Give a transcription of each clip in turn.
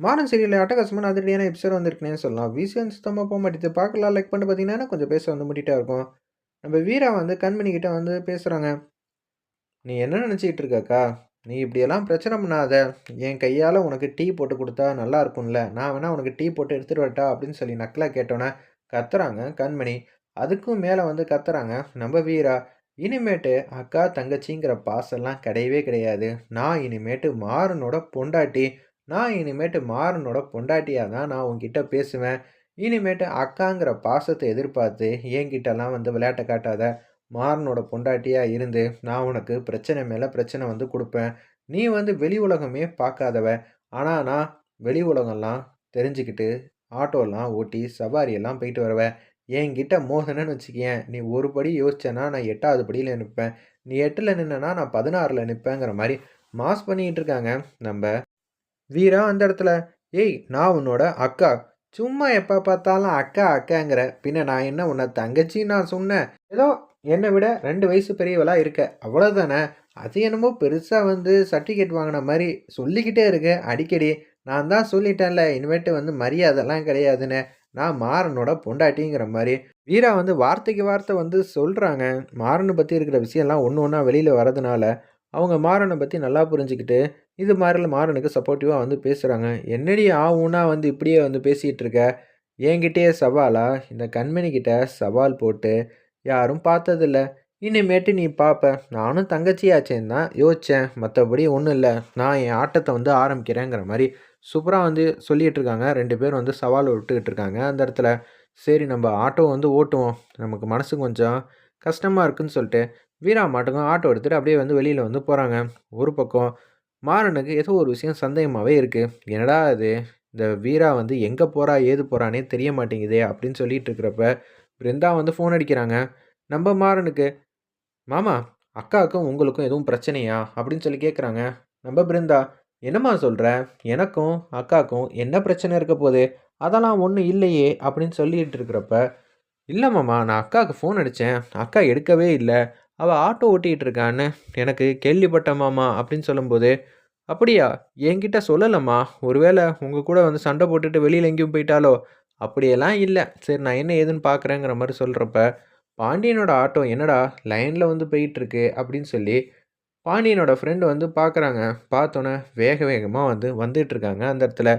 மாறன் சீரியலில் அட்டகாசமான அதிரடியான எபிசோட் வந்திருக்குனே சொல்லலாம். விசிஎன் சுத்தமாக போக மாட்டேது. பார்க்கலாம் லைக் பண்ணிட்டு பார்த்தீங்கன்னா கொஞ்சம் பேச வந்து முட்டிட்டா இருக்கும். நம்ம வீரா வந்து கண்மணிக்கிட்ட வந்து பேசுகிறாங்க நீ என்ன நினச்சிக்கிட்டு இருக்காக்கா? நீ இப்படியெல்லாம் பிரச்சனை பண்ணாத. என் கையால் உனக்கு டீ போட்டு கொடுத்தா நல்லா இருக்கும்ல. நான் வேணால் உனக்கு டீ போட்டு எடுத்துகிட்டு வரட்டா அப்படின்னு சொல்லி நக்கலாக கேட்டோன்னே கத்துறாங்க கண்மணி. அதுக்கும் மேலே வந்து கத்துறாங்க நம்ம வீரா. இனிமேட்டு அக்கா தங்கச்சிங்கிற பாசெல்லாம் கிடையவே கிடையாது. நான் இனிமேட்டு மாறனோட பொண்டாட்டி. நான் இனிமேட்டு மாறனோட பொண்டாட்டியாக தான் நான் உங்ககிட்ட பேசுவேன். இனிமேட்டு அக்காங்கிற பாசத்தை எதிர்பார்த்து என்கிட்டலாம் வந்து விளையாட்டை காட்டாத மாறனோட பொண்டாட்டியாக இருந்து நான் உனக்கு பிரச்சனை மேலே பிரச்சனை வந்து கொடுப்பேன். நீ வந்து வெளி உலகமே பார்க்காதவ. ஆனால் நான் வெளி உலகம்லாம் தெரிஞ்சுக்கிட்டு ஆட்டோலாம் ஓட்டி சவாரியெல்லாம் போயிட்டு வரவ. என்கிட்ட மோதனன்னு வச்சுக்கேன் நீ ஒரு படி யோசிச்சேன்னா நான் எட்டாவது படியில் நிற்பேன். நீ எட்டில் நின்னா நான் பதினாறில் நிற்பேங்கிற மாதிரி மாஸ் பண்ணிக்கிட்டு இருக்காங்க நம்ம வீரா அந்த இடத்துல ஏய் நான் உன்னோட அக்கா. சும்மா எப்போ பார்த்தாலும் அக்கா அக்காங்கிற. பின்ன நான் என்ன உன்னை தங்கச்சி நான் சொன்னேன். ஏதோ என்னை விட ரெண்டு வயசு பெரியவளா இருக்க. அவ்வளோதானே அது என்னமோ பெருசாக வந்து சர்டிஃபிகேட் வாங்கின மாதிரி சொல்லிக்கிட்டே இருக்கு. அடிக்கடி நான் தான் சொல்லிட்டேன்ல இனிமேட்டு வந்து மரியாதைலாம் கிடையாதுன்னு. நான் மாறனோட பொண்டாட்டிங்கிற மாதிரி. வீரா வந்து வார்த்தைக்கு வார்த்தை வந்து சொல்கிறாங்க மாறனை பற்றி இருக்கிற விஷயம்லாம் ஒன்று ஒன்றா வெளியில் வரதுனால அவங்க மாறனை பற்றி நல்லா புரிஞ்சுக்கிட்டு இது மாதிரிலாம் மாறனுக்கு சப்போர்ட்டிவாக வந்து பேசுகிறாங்க என்னடி ஆகும்னா வந்து இப்படியே வந்து பேசிகிட்டு இருக்க? என்கிட்டயே சவாலா? இந்த கண்மணிக்கிட்ட சவால் போட்டு யாரும் பார்த்ததில்ல. இனிமேட்டு நீ பார்ப்ப நானும் தங்கச்சியாச்சேன்னு தான் யோசித்தேன் மற்றபடி ஒன்றும் இல்லை. நான் என் ஆட்டத்தை வந்து ஆரம்பிக்கிறேங்கிற மாதிரி சூப்பராக வந்து சொல்லிகிட்டு இருக்காங்க. ரெண்டு பேரும் வந்து சவால் விட்டுக்கிட்டு இருக்காங்க அந்த இடத்துல. சரி நம்ம ஆட்டோ வந்து ஓட்டுவோம். நமக்கு மனசு கொஞ்சம் கஷ்டமாக இருக்குன்னு சொல்லிட்டு வீரா மாட்டுக்கும் ஆட்டோ எடுத்துகிட்டு அப்படியே வந்து வெளியில் வந்து போகிறாங்க ஒரு பக்கம் மாறனுக்கு ஏதோ ஒரு விஷயம் சந்தேகமாகவே இருக்குது என்னடா அது இந்த வீரா வந்து எங்கே போகிறா ஏது போகிறானே தெரிய மாட்டேங்குதே அப்படின்னு சொல்லிட்டு இருக்கிறப்ப பிருந்தா வந்து ஃபோன் அடிக்கிறாங்க. நம்ம மாறனுக்கு மாமா அக்காவுக்கும் உங்களுக்கும் எதுவும் பிரச்சனையா? அப்படின்னு சொல்லி கேட்குறாங்க நம்ம பிருந்தா என்னம்மா சொல்கிற எனக்கும் அக்காவுக்கும் என்ன பிரச்சனை இருக்க போகுது? அதெல்லாம் ஒன்றும் இல்லையே அப்படின்னு சொல்லிட்டு இருக்கிறப்ப இல்லை மாமா நான் அக்காவுக்கு ஃபோன் அடித்தேன் அக்கா எடுக்கவே இல்லை. அவள் ஆட்டோ ஓட்டிகிட்டு இருக்கான்னு எனக்கு கேள்விப்பட்ட மாமா அப்படின்னு சொல்லும்போது அப்படியா? என்கிட்ட சொல்லலம்மா. ஒருவேளை உங்கள் கூட வந்து சண்டை போட்டுட்டு வெளியில் எங்கேயும் போயிட்டாலோ? அப்படியெல்லாம் இல்லை. சரி நான் என்ன ஏதுன்னு பார்க்குறேங்கிற மாதிரி சொல்கிறப்ப பாண்டியனோட ஆட்டோ என்னடா லைனில் வந்து போயிட்டுருக்கு? அப்படின்னு சொல்லி பாண்டியனோட ஃப்ரெண்டு வந்து பார்க்குறாங்க பார்த்தோன்னே வேக வேகமாக வந்து வந்துட்டுருக்காங்க அந்த இடத்துல.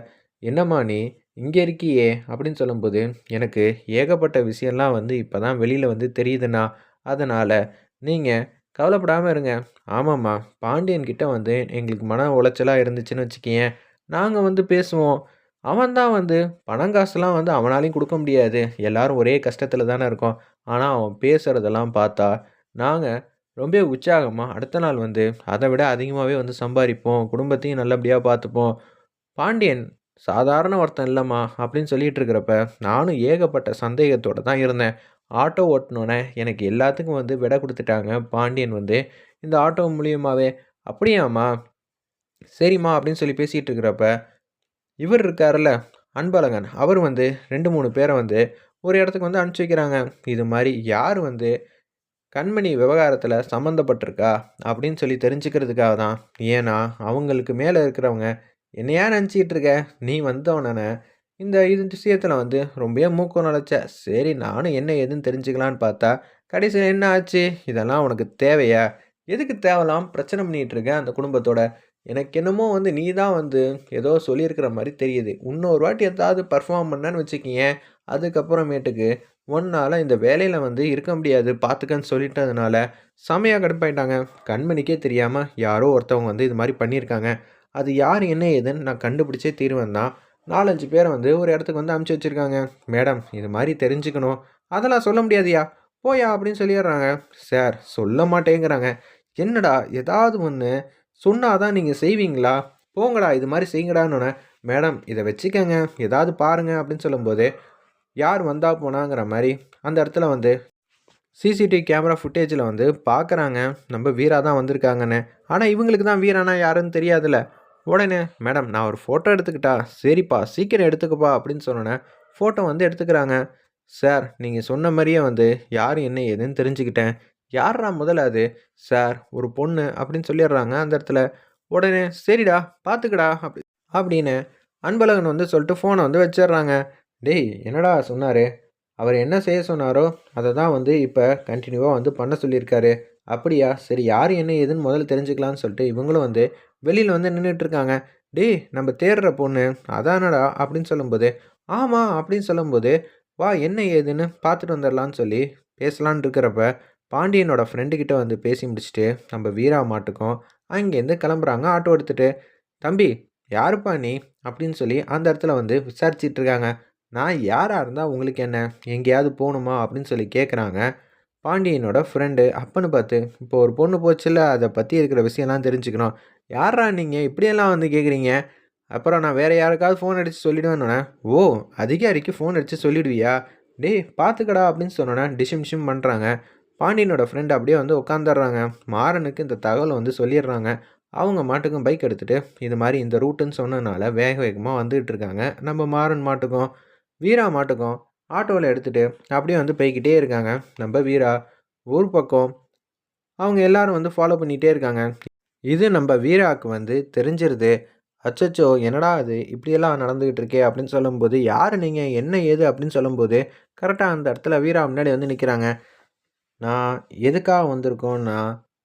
என்னம்மா நீ இங்கே இருக்கியே? அப்படின்னு சொல்லும்போது எனக்கு ஏகப்பட்ட விஷயம்லாம் வந்து இப்போ தான் வெளியில் வந்து தெரியுதுண்ணா. அதனால் நீங்கள் கவலைப்படாமல் இருங்க. ஆமாம்மா. பாண்டியன்கிட்ட வந்து எங்களுக்கு மன உளைச்சலாக இருந்துச்சுன்னு வச்சுக்கேன் நாங்கள் வந்து பேசுவோம். அவன் தான் வந்து பணம் காசுலாம் வந்து அவனாலையும் கொடுக்க முடியாது. எல்லாரும் ஒரே கஷ்டத்தில் தானே இருக்கோம். ஆனால் அவன் பேசுகிறதெல்லாம் பார்த்தா நாங்கள் ரொம்ப உற்சாகமாக அடுத்த நாள் வந்து அதை விட அதிகமாகவே வந்து சம்பாதிப்போம். குடும்பத்தையும் நல்லபடியாக பார்த்துப்போம். பாண்டியன் சாதாரண ஒருத்தன் இல்லைம்மா அப்படின்னு சொல்லிகிட்டு இருக்கிறப்ப நானும் ஏகப்பட்ட சந்தேகத்தோடு தான் இருந்தேன். ஆட்டோ ஓட்டினோன்னே எனக்கு எல்லாத்துக்கும் வந்து விடை கொடுத்துட்டாங்க பாண்டியன் வந்து. இந்த ஆட்டோ மூலியமாகவே அப்படியாம்மா? சரிம்மா அப்படின்னு சொல்லி பேசிகிட்டு இருக்கிறப்ப இவர் இருக்கார்ல அன்பழகன் அவர் வந்து ரெண்டு மூணு பேரை வந்து ஒரு இடத்துக்கு வந்து அனுப்பிச்சி வைக்கிறாங்க. இது மாதிரி யார் வந்து கண்மணி விவகாரத்தில் சம்மந்தப்பட்டிருக்கா அப்படின்னு சொல்லி தெரிஞ்சுக்கிறதுக்காக தான். ஏன்னா அவங்களுக்கு மேலே இருக்கிறவங்க என்னையா நினச்சிக்கிட்டு இருக்க? நீ வந்தவனே இந்த இது விஷயத்தில் வந்து ரொம்பவே மூக்கம் நுழைச்ச சரி நானும் என்ன ஏதுன்னு தெரிஞ்சுக்கலான்னு பார்த்தா கடைசியில் என்ன ஆச்சு? இதெல்லாம் உனக்கு தேவையா? எதுக்கு தேவலாம் பிரச்சனை பண்ணிகிட்டு இருக்க அந்த குடும்பத்தோட? எனக்கு என்னமோ வந்து நீ தான் வந்து ஏதோ சொல்லியிருக்கிற மாதிரி தெரியுது. இன்னொரு வாட்டி ஏதாவது பர்ஃபார்ம் பண்ணான்னு வச்சுக்கிங்க அதுக்கப்புறமேட்டுக்கு ஒன்றால் இந்த வேலையில் வந்து இருக்க முடியாது பார்த்துக்கன்னு சொல்லிட்டதுனால செமையாக கடுப்பாயிட்டாங்க. கண்மணிக்கே தெரியாமல் யாரோ ஒருத்தவங்க வந்து இது மாதிரி பண்ணியிருக்காங்க. அது யார் என்ன ஏதுன்னு நான் கண்டுபிடிச்சே தீர்வேன் தான். நாலஞ்சு பேரை வந்து ஒரு இடத்துக்கு வந்து அமுச்சு வச்சுருக்காங்க. மேடம் இது மாதிரி தெரிஞ்சுக்கணும். அதெல்லாம் சொல்ல முடியாதியா? போயா? அப்படின்னு சொல்லிடுறாங்க. சார் சொல்ல மாட்டேங்கிறாங்க. என்னடா ஏதாவது ஒன்று சொன்னாதான் நீங்கள் செய்வீங்களா? போங்கடா இது மாதிரி செய்யுங்கடான்னு மேடம் இதை வச்சுக்கோங்க. ஏதாவது பாருங்கள் அப்படின்னு சொல்லும்போது யார் வந்தால் போனாங்கிற மாதிரி அந்த இடத்துல வந்து சிசிடிவி கேமரா ஃபுட்டேஜில் வந்து பார்க்குறாங்க நம்ம வீரா தான் வந்திருக்காங்கன்னு. ஆனால் இவங்களுக்கு தான் வீரானா யாருன்னு தெரியாதுல்ல. உடனே மேடம் நான் ஒரு ஃபோட்டோ எடுத்துக்கிட்டா சரிப்பா சீக்கிரம் எடுத்துக்கப்பா அப்படின்னு சொன்னோன்னே ஃபோட்டோ வந்து எடுத்துக்கிறாங்க. சார் நீங்கள் சொன்ன மாதிரியே வந்து யார் என்ன ஏதுன்னு தெரிஞ்சுக்கிட்டேன். யாரா முதல்ல அது? சார் ஒரு பொண்ணு அப்படின்னு சொல்லிடுறாங்க அந்த இடத்துல. உடனே சரிடா பார்த்துக்கடா அப்படி அப்படின்னு அன்பழகன் வந்து சொல்லிட்டு ஃபோனை வந்து வச்சிடுறாங்க. டேய் என்னடா சொன்னார்? அவர் என்ன செய்ய சொன்னாரோ அதை தான் வந்து இப்போ கண்டினியூவாக வந்து பண்ண சொல்லியிருக்காரு. அப்படியா? சரி யார் என்ன ஏதுன்னு முதல்ல தெரிஞ்சுக்கலான்னு சொல்லிட்டு இவங்களும் வந்து வெளியில் வந்து நின்றுட்டு இருக்காங்க டேய் நம்ம தேடுற பொண்ணு அதானடா அப்படின்னு சொல்லும்போது ஆமாம் அப்படின்னு சொல்லும்போது வா என்ன ஏதுன்னு பார்த்துட்டு வந்துடலான்னு சொல்லி பேசலான் இருக்கிறப்ப பாண்டியனோட ஃப்ரெண்டுக்கிட்ட வந்து பேசி முடிச்சுட்டு நம்ம வீரா மாட்டுக்கும் அங்கேருந்து கிளம்புறாங்க ஆட்டோ எடுத்துகிட்டு தம்பி யாருப்பா நீ? அப்படின்னு சொல்லி அந்த இடத்துல வந்து விசாரிச்சிட்ருக்காங்க. நான் யாராக இருந்தால் உங்களுக்கு என்ன? எங்கேயாவது போகணுமா? அப்படின்னு சொல்லி கேட்குறாங்க பாண்டியனோட ஃப்ரெண்டு அப்பன்னு பார்த்து இப்போ ஒரு பொண்ணு போச்சுல்ல அதை பற்றி இருக்கிற விஷயம்லாம் தெரிஞ்சுக்கணும். யாரா நீங்கள் இப்படியெல்லாம் வந்து கேட்குறீங்க அப்புறம் நான் வேறு யாருக்காவது ஃபோன் அடித்து சொல்லிவிடுவேன்னொன்னே ஓ அதிகாரிக்கு ஃபோன் அடித்து சொல்லிடுவியா? டேய் பார்த்துக்கடா அப்படின்னு சொன்னோன்னே டிஷிம் டிஷிம் பண்ணுறாங்க பாண்டியனோட ஃப்ரெண்டு அப்படியே வந்து உட்காந்துடுறாங்க மாறனுக்கு இந்த தகவலை வந்து சொல்லிடுறாங்க. அவங்க மாட்டுக்கும் பைக் எடுத்துகிட்டு இது மாதிரி இந்த ரூட்டுன்னு சொன்னதுனால வேக வேகமாக வந்துகிட்டு இருக்காங்க. நம்ம மாறன் மாட்டுக்கும் வீரா மாட்டுக்கும் ஆட்டோவில் எடுத்துகிட்டு அப்படியே வந்து போய்கிட்டே இருக்காங்க. நம்ம வீரா ஊர் பக்கம் அவங்க எல்லாரும் வந்து ஃபாலோ பண்ணிகிட்டே இருக்காங்க. இது நம்ம வீராவுக்கு வந்து தெரிஞ்சிருது. அச்சச்சோ என்னடா அது இப்படியெல்லாம் நடந்துக்கிட்டு இருக்கே அப்படின்னு சொல்லும்போது யார் நீங்கள் என்ன ஏது? அப்படின்னு சொல்லும்போது கரெக்டாக அந்த இடத்துல வீரா முன்னாடி வந்து நிற்கிறாங்க நான் எதுக்காக வந்திருக்கோன்னா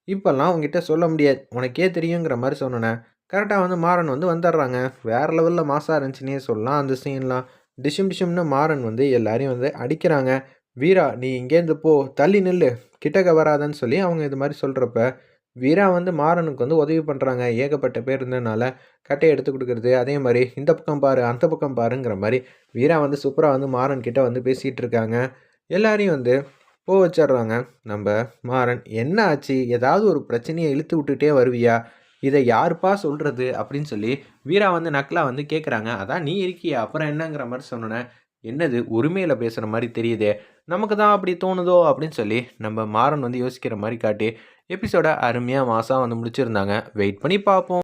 இப்போல்லாம் உங்ககிட்ட சொல்ல முடியாது. உனக்கே தெரியுங்கிற மாதிரி சொன்னேன். கரெக்டாக வந்து மாறன் வந்து வந்துடுறாங்க. வேறு லெவலில் மாசாக இருந்துச்சுன்னே சொல்லலாம் அந்த சீன்லாம் டிஷும் டிஷும்னு மாறன் வந்து எல்லாரையும் வந்து அடிக்கிறாங்க. வீரா நீ இங்கேருந்து போ தள்ளி நில்லு கிட்டக்க வராதன்னு சொல்லி அவங்க இது மாதிரி சொல்கிறப்ப வீரா வந்து மாறனுக்கு வந்து உதவி பண்ணுறாங்க ஏகப்பட்ட பேர் இருந்ததுனால கட்டையை எடுத்து கொடுக்குறது அதே மாதிரி இந்த பக்கம் பாரு அந்த பக்கம் பாருங்கிற மாதிரி வீரா வந்து சூப்பராக வந்து மாறன் கிட்ட வந்து பேசிகிட்டு இருக்காங்க. எல்லாரையும் வந்து போக வச்சிடுறாங்க. நம்ம மாறன் என்ன ஆச்சு? ஏதாவது ஒரு பிரச்சனையை இழுத்து விட்டுட்டே வருவியா? இதை யாருப்பா சொல்கிறது அப்படின்னு சொல்லி வீரா வந்து நக்கலாக வந்து கேட்குறாங்க அதான் நீ இருக்கியா அப்புறம் என்னங்கிற மாதிரி சொன்னேன் என்னது உரிமையில் பேசுகிற மாதிரி தெரியுதே நமக்கு தான் அப்படி தோணுதோ அப்படின்னு சொல்லி நம்ம மாறன் வந்து யோசிக்கிற மாதிரி காட்டி எபிசோட அருமையாக மாதம் வந்து முடிச்சிருந்தாங்க. வெயிட் பண்ணி பார்ப்போம்